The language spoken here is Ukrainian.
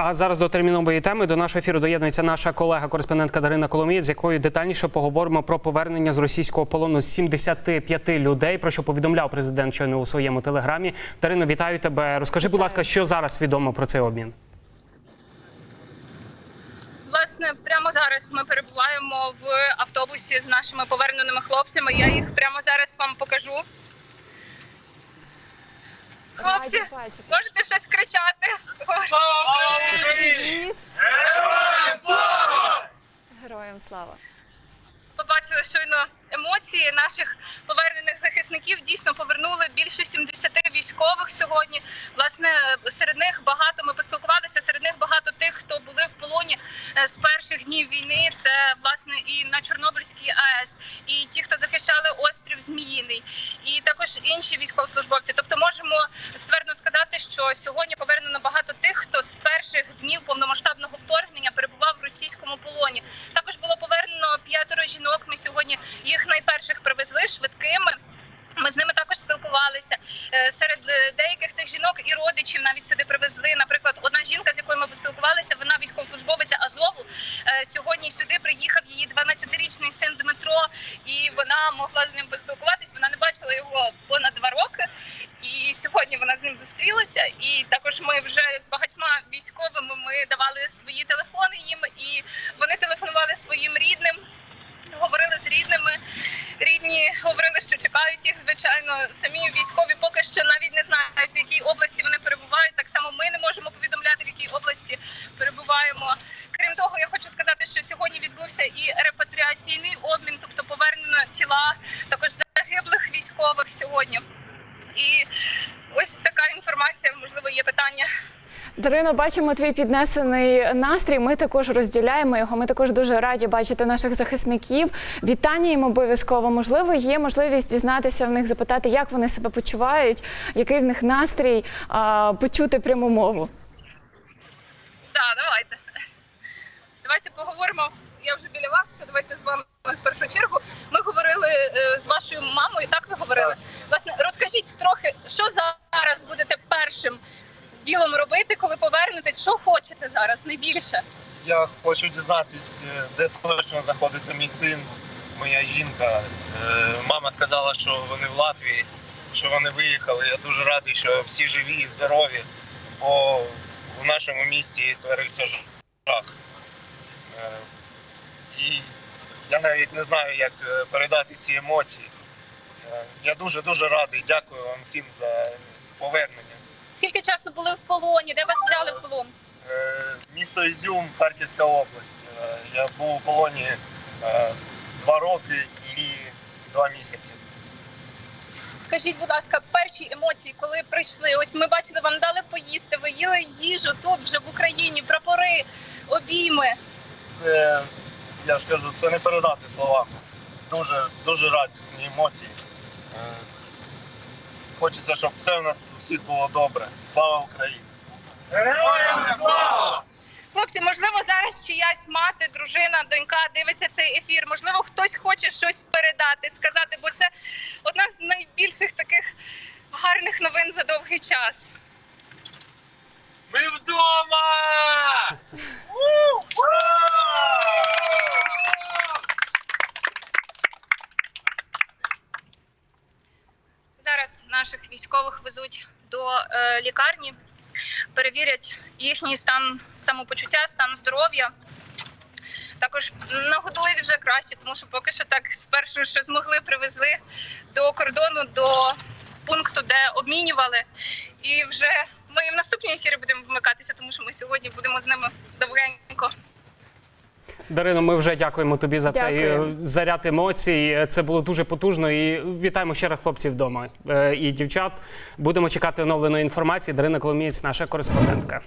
А зараз до термінової теми до нашого ефіру доєднується наша колега-кореспондентка Дарина Коломієць, з якою детальніше поговоримо про повернення з російського полону 75 людей, про що повідомляв президент щойно у своєму телеграмі. Дарино, вітаю тебе. Розкажи, будь ласка, що зараз відомо про цей обмін? Власне, прямо зараз ми перебуваємо в автобусі з нашими поверненими хлопцями. Я їх прямо зараз вам покажу. Хлопці, можете щось кричати? Героям слава! Героям слава! Побачили щойно емоції наших повернених захисників. Дійсно повернули більше 70 військових сьогодні. Власне, серед них багато ми поспілкувалися. Серед них багато тих, хто були в полоні е, з перших днів війни. Це власне і на Чорнобильській АЕС, і ті, хто захищали острів Зміїний, і також інші військовослужбовці. Тобто, можемо ствердно сказати, що сьогодні повернено багато тих, хто з перших днів повномасштабного вторгнення в російському полоні. Також було повернено п'ятеро жінок. Ми сьогодні їх найперших привезли швидкими. Ми з ними також спілкувалися. Е, Серед е, деяких цих жінок і родичів навіть сюди привезли. Наприклад, одна жінка, з якою ми поспілкувалися, вона військовослужбовиця Азову. Е, Сьогодні сюди приїхав її 12-річний син Дмитро, і вона могла з ним поспілкуватись. Вона не бачила його понад два роки. Сьогодні вона з ним зустрілася. І також ми вже з багатьма військовими ми давали свої телефони їм, і вони телефонували своїм рідним. Говорили з рідними, рідні говорили, що чекають їх. Звичайно, самі військові поки що навіть не знають, в якій області вони перебувають. Так само ми не можемо повідомляти, в якій області перебуваємо. Крім того, я хочу сказати, що сьогодні відбувся і репатріаційний обмін, тобто повернено тіла також загиблих військових сьогодні. І ось така інформація. Можливо, є питання. Дарино, бачимо твій піднесений настрій. Ми також розділяємо його. Ми також дуже раді бачити наших захисників. Вітання їм обов'язково. Можливо, є можливість дізнатися в них, запитати, як вони себе почувають, який в них настрій, а, почути пряму мову. Так, давайте. Давайте поговоримо. Я вже біля вас, то давайте з вами в першу чергу. Ми говорили е, з вашою мамою. Так ви говорили? Розкажіть трохи, що зараз будете першим ділом робити, коли повернетесь? Що хочете зараз найбільше? Я хочу дізнатись, е, де точно знаходиться мій син, моя жінка. Е, Мама сказала, що вони в Латвії, що вони виїхали. Я дуже радий, що всі живі і здорові, бо в нашому місті творився жах. Е, І я навіть не знаю, як передати ці емоції. Я дуже дуже радий. Дякую вам всім за повернення. Скільки часу були в полоні? Де вас взяли в полон? Е, Місто Ізюм, Харківська область. Е, Я був у полоні е, два роки і два місяці. Скажіть, будь ласка, перші емоції, коли прийшли? Ось ми бачили, вам дали поїсти, ви їли їжу тут, вже в Україні, прапори, обійми. Це я ж кажу, це не передати словами. Дуже дуже радісні емоції. Е, Хочеться, щоб все у нас у всіх було добре. Слава Україні! Героям слава! Хлопці, можливо, зараз чиясь мати, дружина, донька дивиться цей ефір. Можливо, хтось хоче щось передати, сказати, бо це одна з найбільших таких гарних новин за довгий час. Ми вдома! Зараз наших військових везуть до е, лікарні, перевірять їхній стан самопочуття, стан здоров'я. Також нагодують вже краще, тому що поки що так спершу, що змогли, привезли до кордону, до пункту, де обмінювали. І вже ми в наступні ефіри будемо вмикатися, тому що ми сьогодні будемо з ними довгенько. Дарино, ми вже дякуємо тобі за цей Дякую. е, заряд емоцій. Це було дуже потужно. І вітаємо ще раз хлопців вдома е, і дівчат. Будемо чекати оновленої інформації. Дарина Коломієць, наша кореспондентка.